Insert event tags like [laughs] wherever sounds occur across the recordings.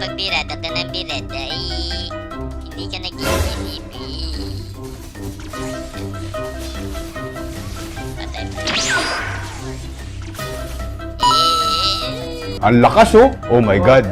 pag birada ka ng birada, eh, hindi ka nag-iisip, Ang lakas oh. Oh my God.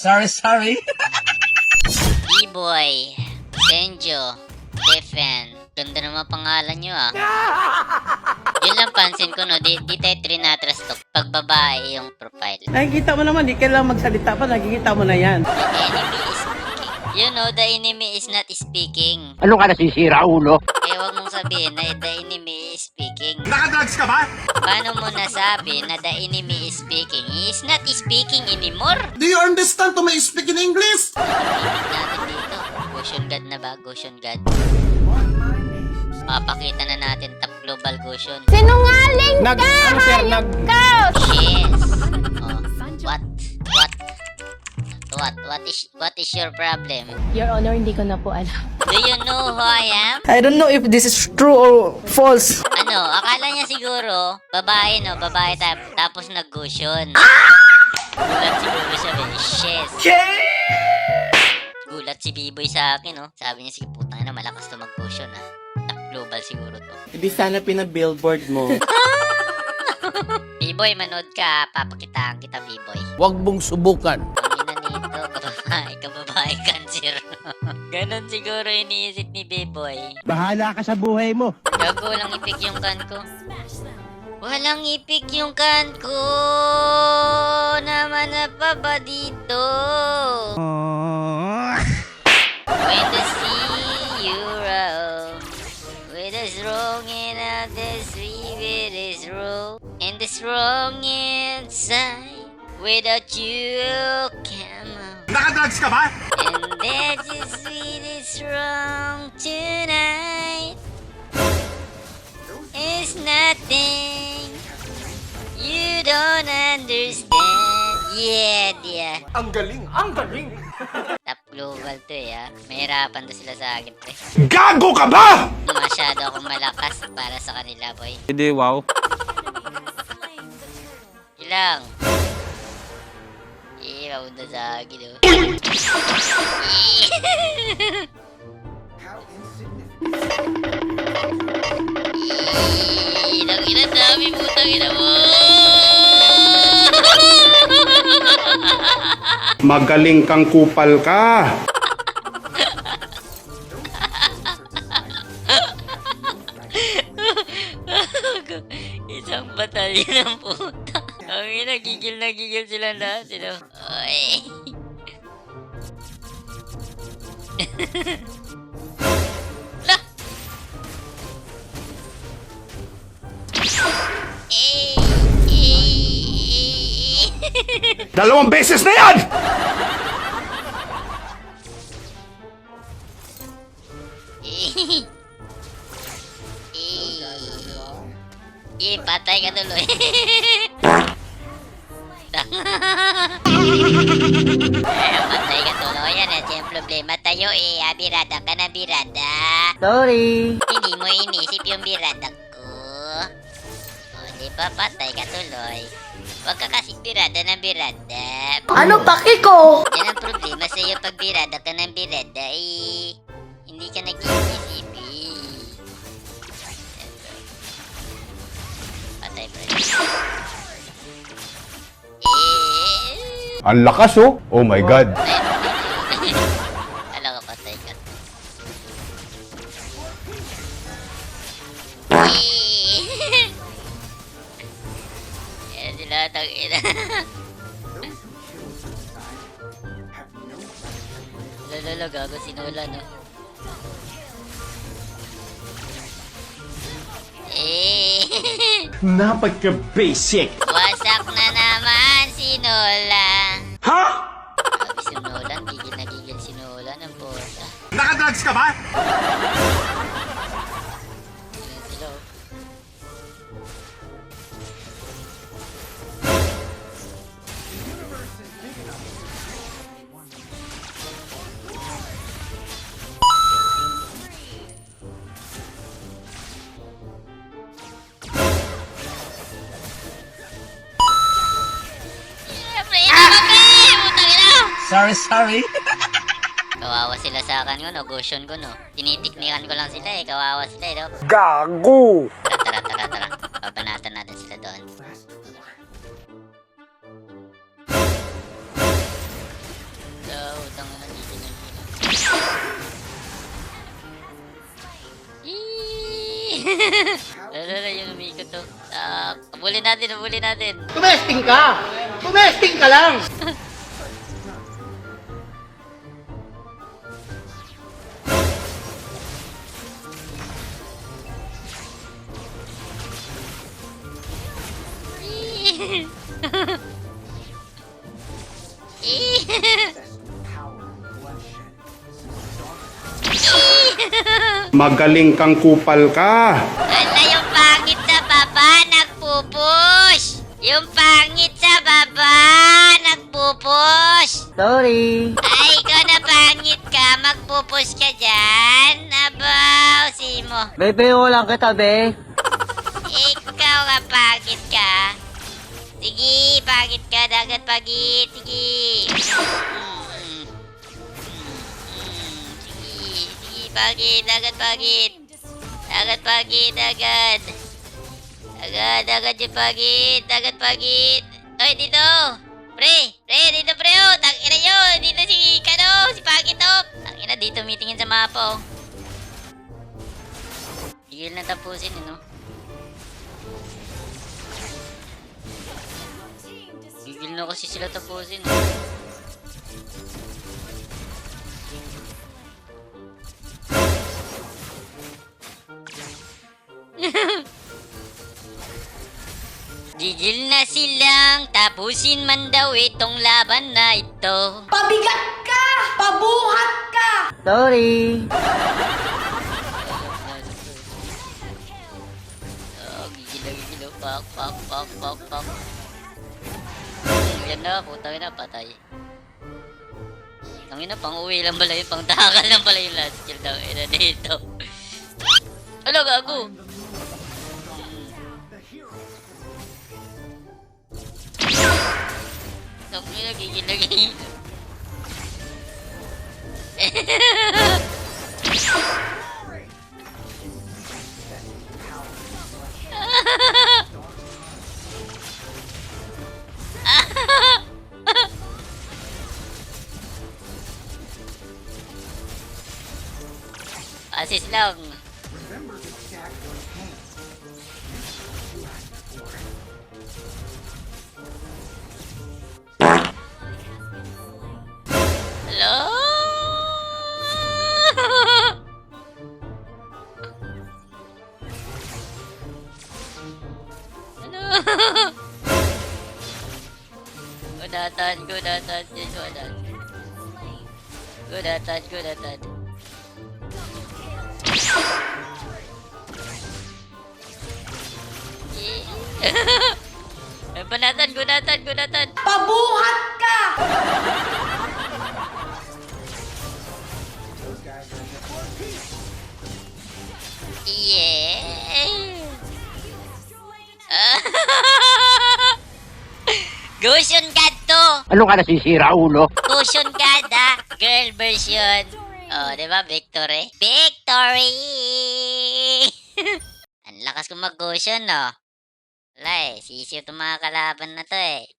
Sorry, sorry. B-Boy, Senjo, Defen. Ganda naman pangalan nyo ah. [laughs] Yun lang pansin ko no, di, di tayo trinatras to. Pag babae yung profile. Nakikita mo naman, di kailangan magsalita pa, nakikita mo na yan. The enemy is. You know, the enemy is not speaking. Ano ka nasisira, ulo? Eh, wag mong sabihin na the enemy is speaking. Nakadrugs ka ba? Paano mo nasabi na the enemy is speaking? He is not speaking anymore. Do you understand to my speak in English? natin dito. Goshen God na ba? Goshen God. Papakita na natin top global Goshen. Sinungaling Nag, ano sir, nag, Yes. Oh? What? What is what is your problem? Your Honor, hindi ko na po alam. Do you know who I am? I don't know if this is true or false. Ano, akala niya siguro, babae no, babae tap, tapos nag-gusyon. Gulat siguro siya, eh. Yes. Gulat si B-Boy sa akin, no. Sabi niya, sige putang na, malakas to mag-gusyon, ah. Global siguro to. Hindi sana pina-billboard mo. [laughs] B-Boy, manood ka, ah. papakitaan kita, B-Boy. Huwag mong subukan. Kababae, [laughs] cancer. Ganon siguro iniisip ni B-Boy. Bahala ka sa buhay mo. Gago, walang ipik yung kan ko. Walang ipik yung kan ko. Naman na pa ba dito? When the see you round With the strong and out the with the strong And the strong inside Without you Nakadrugs ka ba? And that's the sweetest wrong tonight. It's nothing you don't understand. Yeah, dear. Ang galing, ang galing. Top global to eh, ah. Mahirapan to sila sa akin, pre. Gago ka ba? Masyado akong malakas para sa kanila, boy. Hindi, wow. Ilang. Mapunta sa akin, oh. Inang ina dami putang ina mo. Magaling kang kupal ka. [laughs] Isang batalyon ng puta. Ang ina, gigil na gigil sila lahat. Sino? Oy. La! Eh, eh, Dalawang beses na yan! eh. Eh, patay ka tuloy. [laughs] eh, patay ka tuloy. Yan na yung problema tayo eh. Ah, birada ka na birada. Sorry. Hindi mo inisip yung birada ko. O, di ba patay ka tuloy? Huwag ka kasi birada ng birada. Ano paki ko? Yan ang problema sa iyo pag birada ka ng birada eh. Hindi ka nag-iisip eh. Patay pa rin. Ang lakas oh. Oh my God. [laughs] Alam ka, patay ka. Eh. [laughs] Yan sila, tangina. [laughs] Lalo, gago, sinula, no? Eh. Napagka-basic. Wasak na naman si Nola. Ha? Sabi si Nolan, gigil na gigil si Nolan ang puta. Nakadrugs ka ba? Sorry, sorry. Kawawa sila sa akin ko, no? Gusyon ko, no? Tinitiknikan ko lang sila, eh. Kawawa sila, eh, no? Gago! Tara, tara, tara, tara. Babanatan natin sila doon. So, utang na dito na Lala na yung umikot to. Ah, abulin natin, abulin natin. Tumesting ka! Tumesting ka lang! [laughs] Magaling kang kupal ka. Ala, yung pangit sa baba, nagpupush! Yung pangit sa baba, nagpupush! Sorry. Ay, ikaw na pangit ka, magpupush ka dyan? Abaw, Simo. Bebe, lang kita, be. Ikaw nga pangit ka. Sige, pangit ka, dagat pagit. Sige. Sige, pagit, dagat pagit. Dagat pagit, dagat. Dagat, dagat yung pagit, dagat pagit. Oy, dito. Pre, pre, dito pre, oh. Tangina yun. Dito si, kano, si pagit, oh. Tangina, dito meetingin sa mapa, oh. Gigil na tapusin, eh, no? Gigil na kasi sila tapusin. eh. Gigil na silang tapusin man daw itong laban na ito. Pabigat ka! Pabuhat ka! Sorry. Oh, na oh. Pak, pak, pak, pak, pak. Yan na, putang ina, patay. Ang ina, pang uwi lang pala yun, pang takal lang pala yung last kill daw. Ina dito. Ano, gago? Ang ina, gigil na gigil. Assist lang. Ano? Gunatan, gunatan, gunatan. Gunatan, gunatan. Eh, [laughs] Banatan, gunatan, gunatan. Pabuhat ka! Gusion God to. Ano ka nasisira, ulo? Gusion God ah. Girl version. Oh, di ba? Victory. Victory! [laughs] Ang lakas ko mag-gusion, no? Wala eh. Sisiyo itong mga kalaban na to eh.